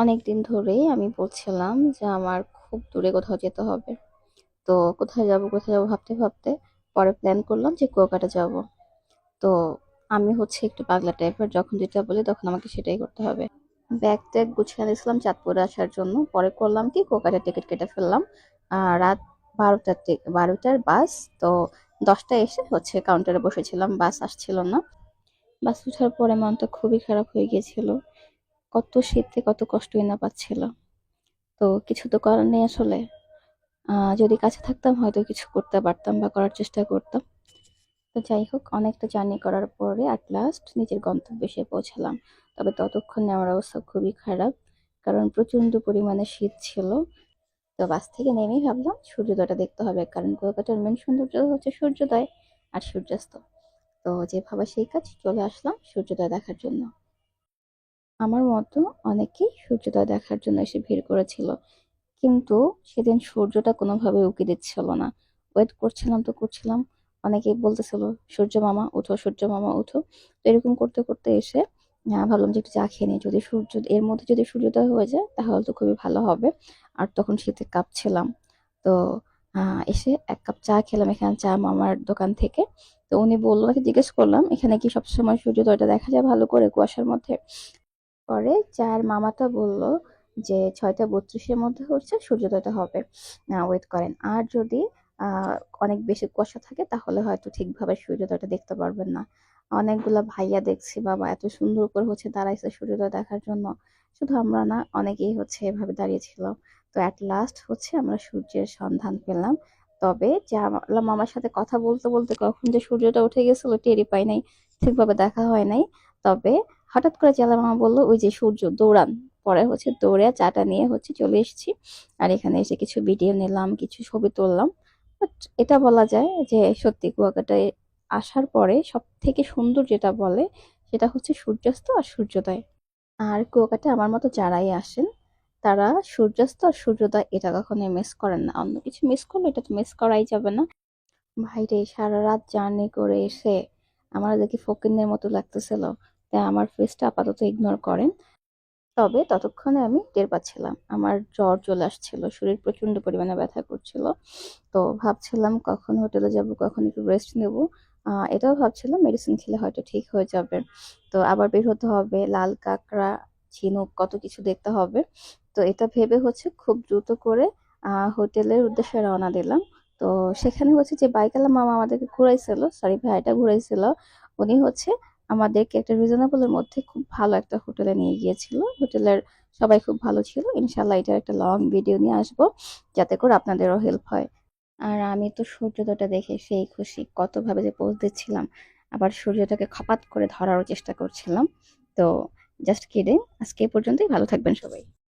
অনেক দিন ধরেই আমি বলছিলাম যে আমার খুব দূরে কোথাও যেতে হবে। তো কোথায় যাব কোথায় যাব ভাবতে ভাবতে পরে প্ল্যান করলাম যে কুয়াকাটা যাব। তো আমি হচ্ছে একটু পাগলা টাইপের যখন যেটা বলি তখন আমাকে সেটাই করতে হবে। ব্যাগ ট্যাগ গুছিয়ে নিয়েছিলাম চাঁদপুরে আসার জন্য। পরে করলাম কি কুয়াকাটা টিকিট কেটে ফেললাম। রাত বারোটার বারোটার বাস তো দশটায় এসে হচ্ছে কাউন্টারে বসেছিলাম। বাস আসছিল না। বাস ওঠার পরে মনটা খুবই খারাপ হয়ে গিয়েছিল। কত শীতে কত কষ্টই না পাচ্ছিল। তো কিছু তো করার নেই আসলে। যদি কাছে থাকতাম হয়তো কিছু করতে পারতাম বা করার চেষ্টা করতাম। তো যাই হোক, অনেকটা জার্নি করার পরে অ্যাট লাস্ট নিজের গন্তব্যে এসে পৌঁছালাম। তবে ততক্ষণে আমার অবস্থা খুবই খারাপ, কারণ প্রচণ্ড পরিমাণে শীত ছিল। তো বাস থেকে নেমেই ভাবলাম, সূর্যোদয়টা দেখতে হবে, কারণ কলকাতার মেন সৌন্দর্য হচ্ছে সূর্যোদয় আর সূর্যাস্ত। তো যে ভাবা সেই কাজ, চলে আসলাম সূর্যোদয় দেখার জন্য। আমার মতো অনেকেই সূর্যোদয় দেখার জন্য এসে ভিড় করেছিল। কিন্তু সেদিন সূর্যটা কোনোভাবে উকি দিচ্ছিল না। ওয়েট করছিলাম তো করছিলাম। অনেকেই বলতেছিল সূর্য মামা উঠো সূর্য মামা উঠো। তো এরকম করতে করতে এসে আহ, ভাবলাম যে একটু চা খেয়ে নিই। যদি সূর্য এর মধ্যে যদি সূর্যোদয় হয়ে যায় তাহলে তো খুবই ভালো হবে। আর তখন শীতে কাঁপছিলাম। তো এসে এক কাপ চা খেলাম এখানে চা মামার দোকান থেকে। তো উনি বলল জিজ্ঞেস করলাম এখানে কি সবসময় সূর্যোদয়টা দেখা যায় ভালো করে কুয়াশার মধ্যে? পরে চায়ের মামাটা বলল যে ছয়টা বত্রিশের মধ্যে হচ্ছে সূর্যোদয়টা হবে। ওয়েট করেন। আর যদি অনেক বেশি কুয়াশা থাকে, তাহলে হয়তো ঠিকভাবে সূর্যোদয়টা দেখতে পারবেন না। অনেকগুলা ভাইয়া দেখছি, বাবা, এত সুন্দর করে হচ্ছে দাঁড়াইছে সূর্যোদয় দেখার জন্য। শুধু আমরা না, অনেকেই হচ্ছে এভাবে দাঁড়িয়েছিল। তো অ্যাট লাস্ট হচ্ছে আমরা সূর্যের সন্ধান পেলাম। তবে জানলাম মামার সাথে কথা বলতে বলতে কখন যে সূর্যটা উঠে গেছিল, টেরই পাই নাই। ঠিকভাবে দেখা হয় নাই। তবে হঠাৎ করে চেলা মামা বলল, ওই যে সূর্য, দৌড়ান। পরে হচ্ছে দৌড়ে চাটা নিয়ে হচ্ছে চলে এসেছি। আর এখানে এসে কিছু ভিডিও নিলাম, কিছু ছবি তুললাম। বাট এটা বলা যায় যে সত্যি কুয়াকাটায় আসার পরে সব থেকে সুন্দর যেটা বলে সেটা হচ্ছে সূর্যাস্ত আর সূর্যোদয়। আর কুয়াকাটা আমার মতো যারাই আসেন, তারা সূর্যাস্ত আর সূর্যোদয় এটা কখনোই মিস করেন না। অন্য কিছু মিস করলে এটা তো মিস করাই যাবে না। ভাইরে, সারা রাত জার্নি করে এসে আমার দেখি ফকিনের মতো লাগতেছিল। তাই আমার ফেসটা আপাতত ইগনোর করেন। তবে ততক্ষণে আমি টের পাচ্ছিলাম। আমার জ্বর চলে আসছিল, শরীর প্রচণ্ড পরিমাণে ব্যথা করছিল। তো ভাবছিলাম কখন হোটেলে যাব, কখন একটু রেস্ট নেব। এটাও ভাবছিলাম মেডিসিন খেলে হয়তো ঠিক হয়ে যাবে। তো আবার বের হতে হবে, লাল কাঁকড়া, ঝিনুক, কত কিছু দেখতে হবে। তো এটা ভেবে হচ্ছে খুব দ্রুত করে হোটেলের উদ্দেশ্যে রওনা দিলাম। তো সেখানে হচ্ছে যে বাইকালা মামা আমাদেরকে ঘুরাইছিল সরি ভাইটা ঘুরাইছিল, উনি হচ্ছে আমাদেরকে একটা রিজনেবলের মধ্যে খুব ভালো একটা হোটেলে নিয়ে গিয়েছিল। হোটেলের সবাই খুব ভালো ছিল। ইনশাল্লাহ এটার একটা লং ভিডিও নিয়ে আসব, যাতে করে আপনাদেরও হেল্প হয়। আর আমি তো সূর্যোদয়টা দেখে সেই খুশি, কতভাবে যে পোজ দিচ্ছিলাম। আবার সূর্যটাকে খপাত করে ধরারও চেষ্টা করছিলাম। তো জাস্ট কিডিং আজকে পর্যন্তই। ভালো থাকবেন সবাই।